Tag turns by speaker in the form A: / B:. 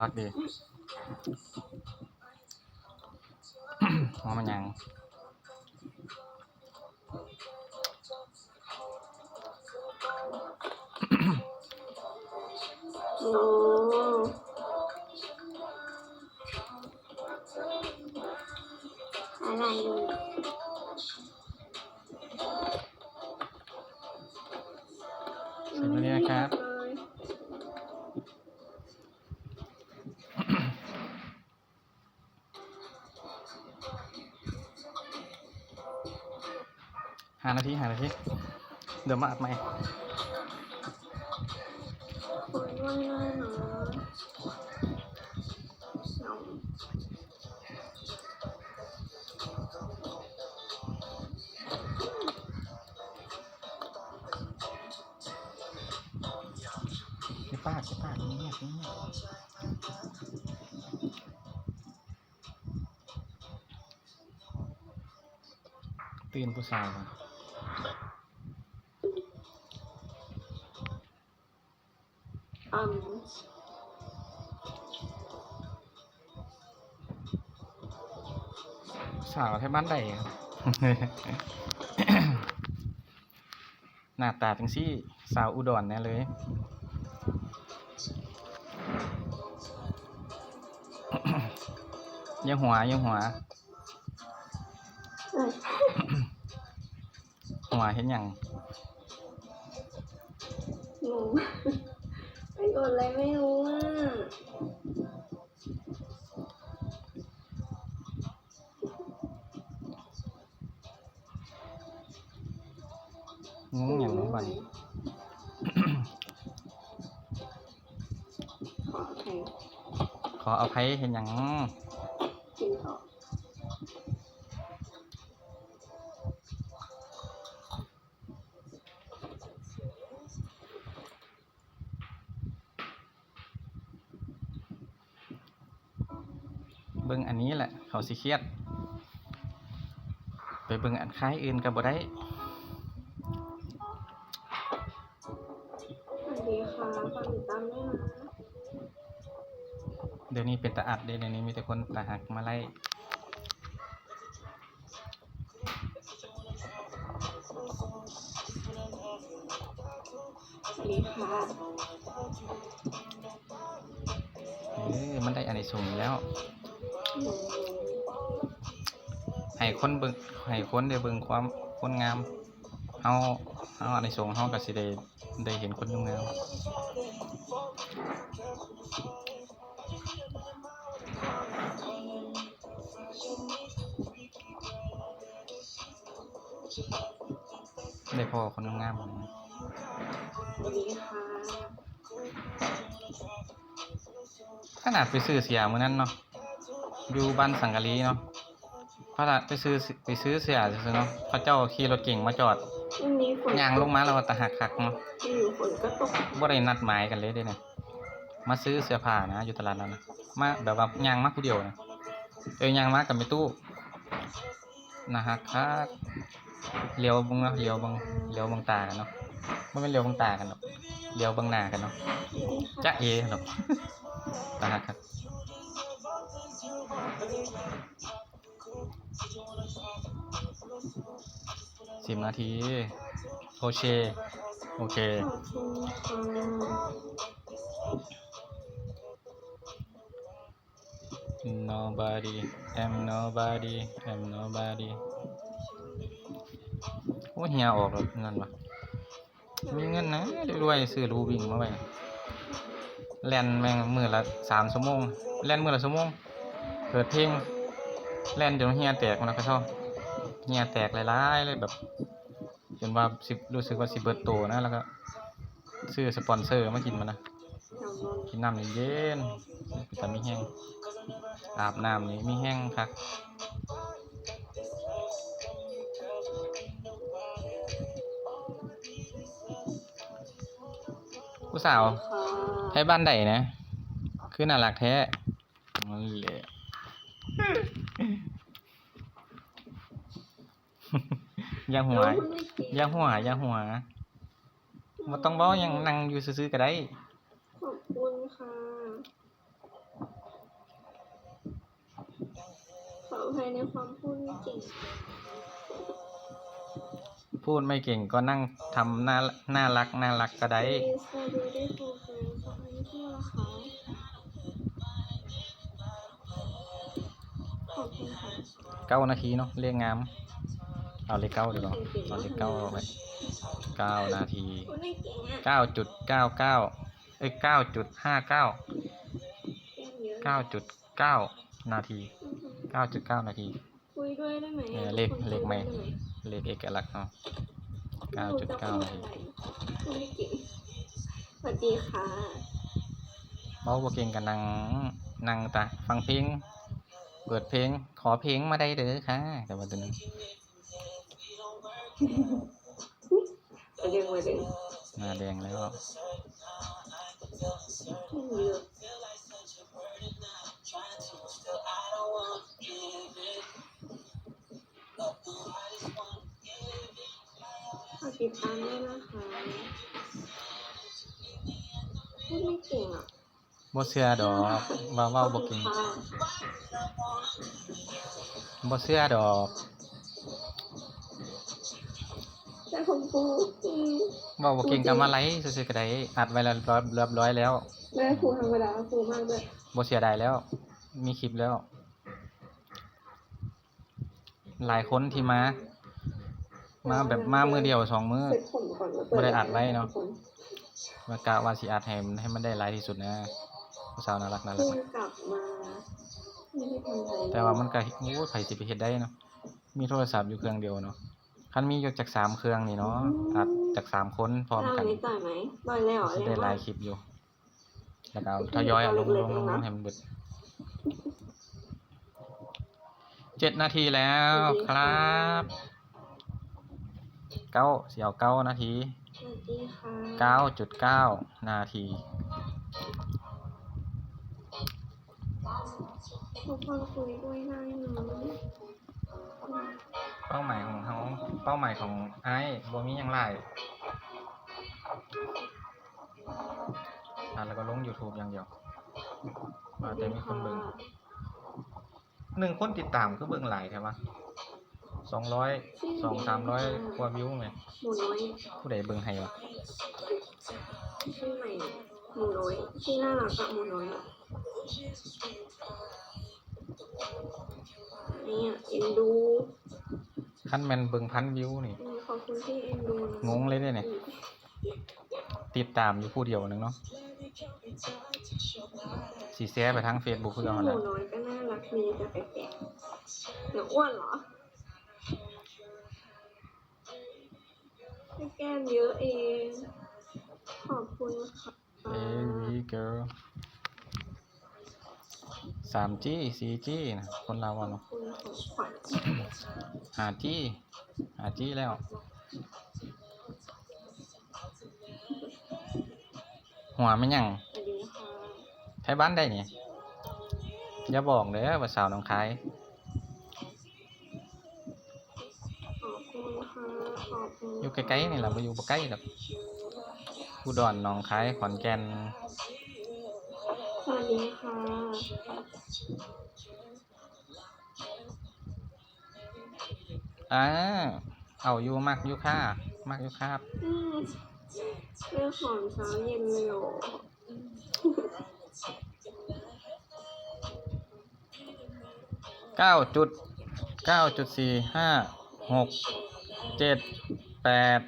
A: รักดีว่ามันยัง
B: โอ้อะไร
A: หานาทีหานาทีเดี๋ยวมาอัดใหม่
B: คนว่างหน้าเนาะเอา
A: พี่ป้าพี่ป้าเงียบเงียบตื่นผู้สาว ก่อน
B: อืม
A: สาวแถวบ้านใดครับหน้าตาจังซี่สาวอุดรแน่เลยอยังหัวอยังหัว
B: เอ้ย
A: หัวเห็นอย่าง
B: หนู ไปกดอะไรไม่รู้อะ
A: งงอย่างนู้นบัดน
B: ขออภัย
A: ขออภัยเห็นอย่าง งอันนี้แหละ เขาสิเครียด ไปเบิ่งอันคล้ายอื่นก็บ่ได้
B: สวัสดีค่ะฝากติดตามด้วยนะ
A: เดี๋ยวนี้เป็นตาอัดเด้เดี๋ยวนี้มีแต่คนตาหักมาไล่
B: สวัสดีค่ะ
A: เออมันได้อันนี้ส่งส์แล้ว
B: หนู
A: ให้คนเบิ่งให้คนได้เบิ่งความคนงามเฮาเฮาอันนี้ส่งส์เฮาก็สิได้ได้เห็นคนงามได้พอคนงามๆ
B: สวัสดีค่ะ
A: ขนาดไปซื้อเสียมื้อนั้นเนาะ อยู่บ้านสังกะลีเนาะพระละไปซื้อไปซื้อเสียซื่อๆเนาะพระเจ้าขี่รถเก่งมาจอด
B: วันนี้ฝน
A: ย่างลงมาแล้วก็ตะหักคักเนาะ
B: อยู่ฝนก็ตก
A: บ่ได้นัดหมายกันเลยเด้เนี่ยมาซื้อเสื้อผ้านะ อยู่ตลาดนั้นนะมาแบบว่าย่างมาผู้เดียวนะเอ้ยย่างมากับแม่ตู้นะฮะคักเลี้ยวเบิ่งเนาะเลี้ยวเบิ่งเลี้ยวเบิ่งตากันเนาะบ่แม่นเลี้ยวเบิ่งตากันเนาะเลี้ยวเบิ่งหน้ากันเนาะ
B: สวัสดีค่ะ
A: จ๊ะเอเนาะตาหักคัก สิบนาที โอเค โอเค nobody am nobody am nobody โอ้เฮียออกแล้วเงินวะมีเงินนะรวยซื้อรูวิ่งมาไว้แลนแม่งมือละสามชั่วโมงแลนมือละชั่วโมง เปิดเพลงแล่นจนเฮียแตกมันแล้วก็ชอบเฮียแตกหลายๆเลยแบบจนว่าสิรู้สึกว่าสิเบิดโตนะแล้วก็ซื้อสปอนเซอร์มากินมันนะ
B: น้องนนท์
A: กินน้ำเย็นๆแต่มีแห้งอาบน้ำนี่มีแห้งครับผู้สาว
B: ค่ะ
A: ไทยบ้านใดนะ คือน่ารักแท้ ย่าหัวย่าหัวย่าหัวมาต้องบอกยังนั่งอยู่ซื้อๆก็ได้
B: ขอบคุณค่ะ ขออภัยในความพูดไม่เก่ง
A: พูดไม่เก่งก็นั่งทำหน้าน่ารักน่ารักก็ได้เก้านาทีเนาะเรียงงาม เอาเลขเก้าดีกว่าเอาเลขเก้าไปเก้านาที
B: พูดไม่เก่งอะ
A: เก้าจุดเก้าเก้าเอ้ยเก้าจุดห้าเก้า
B: เก่งเยอะ
A: เก้าจุดเก้านาที
B: อือหือ
A: เก้าจุดเก้านาที
B: คุยด้วยได้ไหม
A: เออ
B: อะ
A: เลข
B: ทุกคน
A: เลขไหม
B: คุยด้วยด้
A: เลขเอกลักษณ์เนาะ
B: ไม่
A: เก้า
B: รู้
A: จุด
B: จะ
A: เก้า
B: พูด
A: นาที
B: อะไรพูดไม่เก่งสวัสดีค่ะ
A: เมาบ่เก่งกันนั่งนั่งตาฟังเพลงเปิดเพลงขอเพลงมาได้เด้อค่ะ แต่ว่าตัวนึง
B: มาดึงมาดึง
A: หน้าแดงแล้ว
B: เก่งเยอะฝากติดตามด้วยนะคะพูดไม่เก่งอะ
A: บ่เชื่อดอกว่าเว้าบ่เก่ง
B: ขอบคุณค่ะ
A: บ่เชื่อดอก
B: แต่ผมพูดอืม
A: เว้าบ่เก่งก็มาไลฟ์ซื่อๆก็ได้อัดไว้แล้วเรียบร้อยเรียบร้อยแล้ว
B: ไม่ได้พูดธรรมดาพูดมากด้วย
A: บ่เสียดายแล้ว มีคลิปแล้ว หลายคนที่มา มาแบบมามือเดียวสองมือ
B: เสร็จผมก่อนแล้วเปิ
A: ไม่ได้อัดไว้เนอะ
B: ผม
A: ว่ากะว่าสิอัดให้มันให้มันได้หลายที่สุดนะผู้สาวน่ารักน่ารั
B: เพิ่
A: ก
B: งกลับมาไม่ได้ทำอะไร
A: แต่ว่ามันก็โอ้ยไผสิไปเฮ็ดได้เนาะมีโทรศัพท์อยู่เครื่องเดียวเนาะ คันมีอยู่จากสามเครื่องนี่เนาะอัดจากสามคนพร้อม
B: เรา
A: กัน
B: ไม่ต่อยไหมต่อยเลยเหรอ
A: สิ
B: เรี
A: ได้
B: ยก
A: ห
B: ว่า
A: ลายคลิปอยู่ แล้วก็เอาทยอยเอาลงลงลงลงให้มันเบิดเจ็ดนาทีแล้วครับเก้าเสียวเก้านาที
B: สวัสดีค่ะ
A: เก้าจุดเก้านาที
B: ทุกคนคุยด้วยได้นะ
A: เป้าหมายของเขาเป้าหมายของไอ้บ่มีหยังไรอะแล้วก็ลง YouTube อย่างเดียวว่าแต่มีคนเบิ่งหนึ่งคนติดตามคือเบิ่งหลายใช่ปะสองร้อยสองสามร้อยกว่าวิวไหม
B: หมูน้อย
A: ผู้ใดเบิ่งให้วะ
B: ชื่อใหม่หมูน้อยชื่อน่ารักอะหมูน้อยอะเนี่ยเอ็นดู
A: ขั้นแมนเบิ่งพันวิวนี่
B: อืมขอบคุณที่เอ็นดูนะ
A: งงเลยเด้เนี่ยติดตามอยู่ผู้เดียวหนึงเนาะสีแซ่ไปทั้ง Facebook คือ
B: ห
A: เอา
B: มู
A: หั่นแหละ
B: น้อยก็น่ารักดีแต่แปลกๆเดี๋ยวอ้วนเหรอแค่แก้มเยอะเอง ขอบคุณค่ะ
A: Baby girl 3G 4G นะคนเราอะ
B: ขอ
A: เนาะ
B: บคุณของขวัญ
A: 5G 5G แล้วหัวไม่นหยัง
B: สวัสดีค่ะ
A: ไทยบ้านได้นี่อย่าบอกเด้อว่าสาวหน้องคาย
B: ขอบคุณค่ะขอบคุณ
A: อยู่ใกล้ๆนี่แหละบ่อยู่บ่ใกล้ดอกอุดรหนองคายขอนแก่น
B: ส วัสดีค่ะ
A: อ่า เอาอยู่มักอยู่ค่ามักอยู่ครับ
B: อืมเรื่องของเช้าเย็นเลยเหรอ
A: เก้าจุดเก้าจุดสี่ห้าหกเจ็ดแปด